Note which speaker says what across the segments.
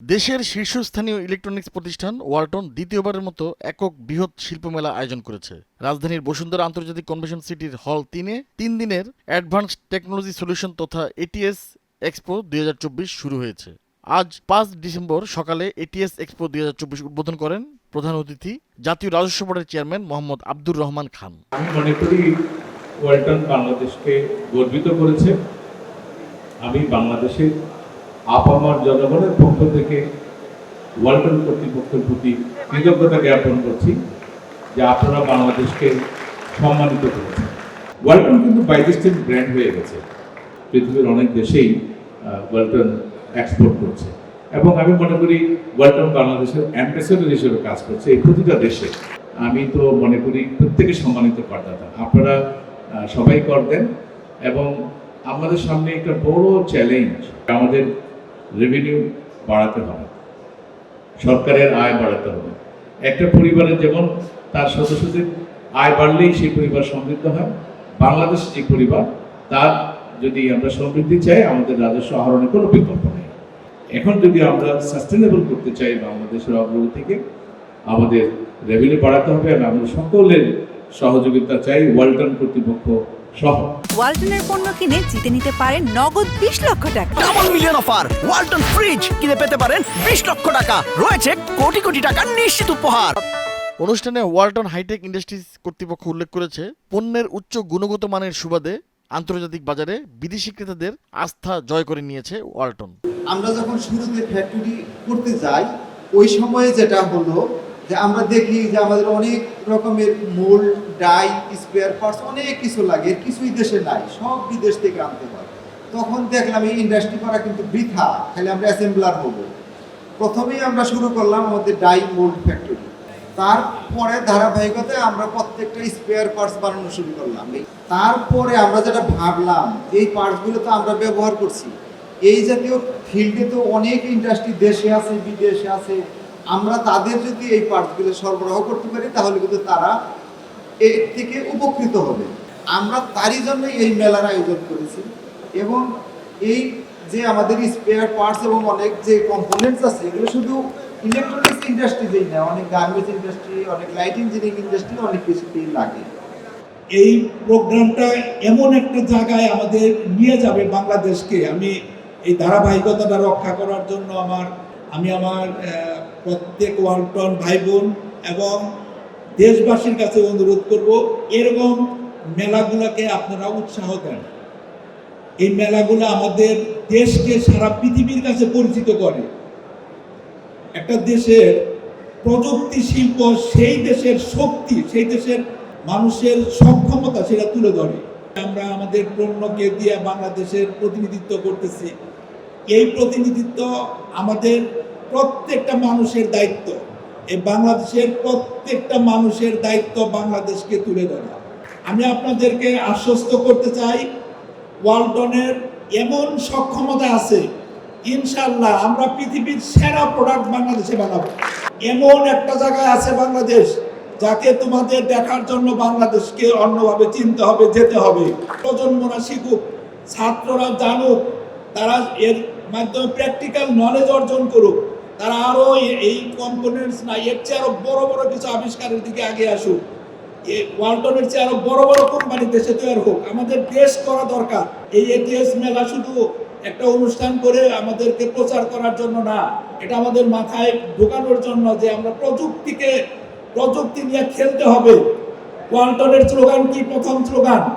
Speaker 1: দেশের শীর্ষস্থানীয় ইলেকট্রনিক্স প্রতিষ্ঠান ওয়ালটন দ্বিতীয়বারের মতো একক বৃহৎ শিল্পমেলা আয়োজন করেছে। রাজধানীর বসুন্ধরা আন্তর্জাতিক কনভেনশন সিটির হল তিনে তিন দিনের অ্যাডভান্স টেকনোলজি সলিউশন তথা এটিএস এক্সপো দুই হাজার চব্বিশ শুরু হয়েছে। আজ পাঁচ ডিসেম্বর সকালে এটিএস এক্সপো দুই হাজার চব্বিশ উদ্বোধন করেন প্রধান অতিথি, জাতীয় রাজস্ব বোর্ডের চেয়ারম্যান মোহাম্মদ আব্দুর রহমান খান।
Speaker 2: আমি মনে করি ওয়ালটন বাংলাদেশকে গর্বিত করেছে। আমি বাংলাদেশের আপামার জনগণের পক্ষ থেকে ওয়ালটন কর্তৃপক্ষের প্রতি কৃতজ্ঞতা জ্ঞাপন করছি যে আপনারা বাংলাদেশকে সম্মানিত করেছেন। ওয়ালটন কিন্তু বাইদেশটিক ব্র্যান্ড হয়ে গেছে। পৃথিবীর অনেক দেশেই ওয়ালটন এক্সপোর্ট করছে। এবং আমি মনে করি ওয়ালটন বাংলাদেশের অ্যাম্বাসেডর হিসেবে কাজ করছে এই প্রতিটা দেশে। আমি তো মনে করি প্রত্যেকে সম্মানিত করদাতা। আপনারা সবাই কর দেন এবং আমাদের সামনে একটা বড় চ্যালেঞ্জ আমাদের রেভিনিউ বাড়াতে হবে, সরকারের আয় বাড়াতে হবে। একটা পরিবারের যেমন তার সদস্যদের আয় বাড়লেই সেই পরিবার সমৃদ্ধ হয়, বাংলাদেশ যে পরিবার, তার যদি আমরা সমৃদ্ধি চাই, আমাদের রাজস্ব আহরণের কোনো বিকল্প নেই। এখন যদি আমরা সাস্টেনেবল করতে চাই বাংলাদেশের অগ্রগতিকে আমাদের রেভিনিউ বাড়াতে হবে এবং আমরা সকলের সহযোগিতা চাই, ওয়ালটন কর্তৃপক্ষ সহ
Speaker 3: ওয়ালটনের পণ্য কিনে জিতে নিতে পারেন নগদ বিশ লক্ষ টাকা।
Speaker 4: Double million offer Walton fridge কিনে পেতে পারেন বিশ লক্ষ টাকা। রয়েছে কোটি কোটি টাকার নিশ্চিত উপহার।
Speaker 1: অনুষ্ঠানে ওয়ালটন হাইটেক ইন্ডাস্ট্রিজ কর্তৃপক্ষ উল্লেখ করেছে পণ্যের উচ্চ গুণগত মানের সুবাদে আন্তর্জাতিক বাজারে বিদেশি ক্রেতাদের আস্থা জয় করে নিয়েছে ওয়ালটন।
Speaker 5: আমরা যখন শুরুতে ফ্যাক্টরি করতে যাই ওই সময়ে যেটা হলো যে আমরা দেখি যে আমাদের অনেক রকমের মোল্ড ডাই স্পেয়ার পার্টস অনেক কিছু লাগে কিছুই দেশে নাই, সব বিদেশ থেকে আনতে হয়। তখন দেখলাম এই ইন্ডাস্ট্রি করা কিন্তু বৃথা, খালি আমরা অ্যাসেম্বলার হব। প্রথমেই আমরা শুরু করলাম আমাদের ডাই মোল্ড ফ্যাক্টরি তারপরে ধারাবাহিকতায় আমরা প্রত্যেকটা স্পেয়ার পার্টস বানানো শুরু করলাম। তারপরে আমরা যেটা ভাবলাম, এই পার্টসগুলো তো আমরা ব্যবহার করছি। এই জাতীয় ফিল্ডে তো অনেক ইন্ডাস্ট্রি দেশে আছে, বিদেশে আছে। আমরা তাদের যদি এই পার্টসগুলো সরবরাহ করতে পারি, তাহলে কিন্তু তারা এর থেকে উপকৃত হবে। আমরা তারই জন্য এই মেলার আয়োজন করেছি এবং এই যে আমাদের স্পেয়ার পার্টস এবং অনেক যে কম্পোনেন্টস আছে, এগুলো শুধু ইলেকট্রনিক্স ইন্ডাস্ট্রিতেই না, অনেক গার্মেন্টস ইন্ডাস্ট্রি অনেক লাইট ইঞ্জিনিয়ারিং ইন্ডাস্ট্রি অনেক কিছুতেই লাগে।
Speaker 6: এই প্রোগ্রামটা এমন একটা জায়গায় আমাদের নিয়ে যাবে বাংলাদেশকে। আমি এই ধারাবাহিকতাটা রক্ষা করার জন্য আমার, আমি আমার প্রত্যেক ওয়ালটন ভাই বোন এবং দেশবাসীর কাছে অনুরোধ করব, এরকম মেলাগুলোকে আপনারা উৎসাহ দেন। এই মেলাগুলো আমাদের দেশকে সারা পৃথিবীর কাছে পরিচিত করে। একটা দেশের প্রযুক্তি শিল্প সেই দেশের শক্তি, সেই দেশের মানুষের সক্ষমতা সেটা তুলে ধরে। আমরা আমাদের পণ্যকে দিয়ে বাংলাদেশের প্রতিনিধিত্ব করতেছি। এই প্রতিনিধিত্ব আমাদের প্রত্যেকটা মানুষের দায়িত্ব। এই বাংলাদেশের প্রত্যেকটা মানুষের দায়িত্ব বাংলাদেশকে তুলে ধরা। আমি আপনাদেরকে আশ্বস্ত করতে চাই, ওয়ালটনের এমন সক্ষমতা আছে ইনশাল্লাহ আমরা পৃথিবীর সেরা প্রোডাক্ট বাংলাদেশে বানাবো। এমন একটা জায়গায় আছে বাংলাদেশ, যাকে তোমাদের দেখার জন্য বাংলাদেশকে অন্যভাবে চিনতে হবে, যেতে হবে। প্রজন্মরা শিখুক, ছাত্ররা জানুক, তারা এর মাধ্যমে প্র্যাকটিক্যাল নলেজ অর্জন করুক। তারা আরও এ- এই কম্পোনেন্টস না এর চেয়ে আরও বড় বড় কিছু আবিষ্কারের দিকে আগে আসুক। ওয়ালটনের চেয়ে আরও বড় বড় কোম্পানি দেশে তৈরি হোক। আমাদের দেশ করা দরকার। এই এটিএস মেলা শুধু একটা অনুষ্ঠান করে আমাদেরকে প্রচার করার জন্য না, এটা আমাদের মাথায় ঢোকানোর জন্য যে আমরা প্রযুক্তিকে, প্রযুক্তি নিয়ে খেলতে হবে। ওয়ালটনের স্লোগান কি? প্রথম স্লোগান,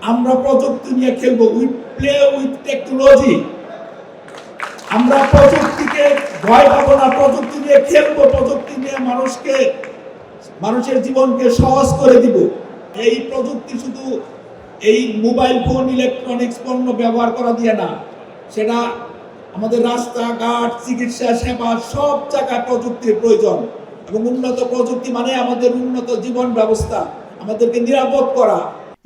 Speaker 6: আমরা প্রযুক্তি নিয়ে খেলব। উই প্লে উইথ টেকনোলজি আমরা প্রযুক্তিকে ভয় পাবো না প্রযুক্তি নিয়ে, খেলব, প্রযুক্তি নিয়ে মানুষকে, মানুষের জীবনকে সহজ করে দিব। এই প্রযুক্তি শুধু এই মোবাইল ফোন, ইলেকট্রনিক্স পণ্য ব্যবহার করা দিয়ে না, সেটা আমাদের রাস্তাঘাট, চিকিৎসা, সেবা, সব জায়গায় প্রযুক্তির প্রয়োজন। এবং উন্নত প্রযুক্তি মানে আমাদের উন্নত জীবন ব্যবস্থা, আমাদেরকে নিরাপদ করা।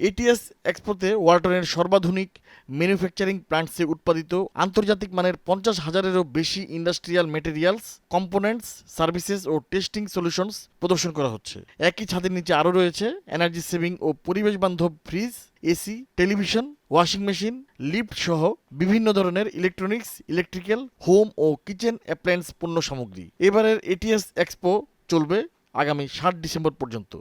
Speaker 1: এটিএস এক্সপোতে ওয়ালটনের সর্বাধুনিক ম্যানুফ্যাকচারিং প্ল্যান্টসে উৎপাদিত আন্তর্জাতিক মানের পঞ্চাশ হাজারেরও বেশি ইন্ডাস্ট্রিয়াল মেটেরিয়ালস কম্পোনেন্টস সার্ভিসেস ও টেস্টিং সলিউশনস প্রদর্শন করা হচ্ছে। একই ছাদের নিচে আরও রয়েছে এনার্জি সেভিং ও পরিবেশ বান্ধব fridge AC television washing machine lift সহ বিভিন্ন ধরনের ইলেকট্রনিক্স ইলেকট্রিক্যাল হোম ও কিচেন অ্যাপ্লায়েন্স পণ্য সামগ্রী। এবারের এটিএস এক্সপো চলবে আগামী ষাট ডিসেম্বর পর্যন্ত।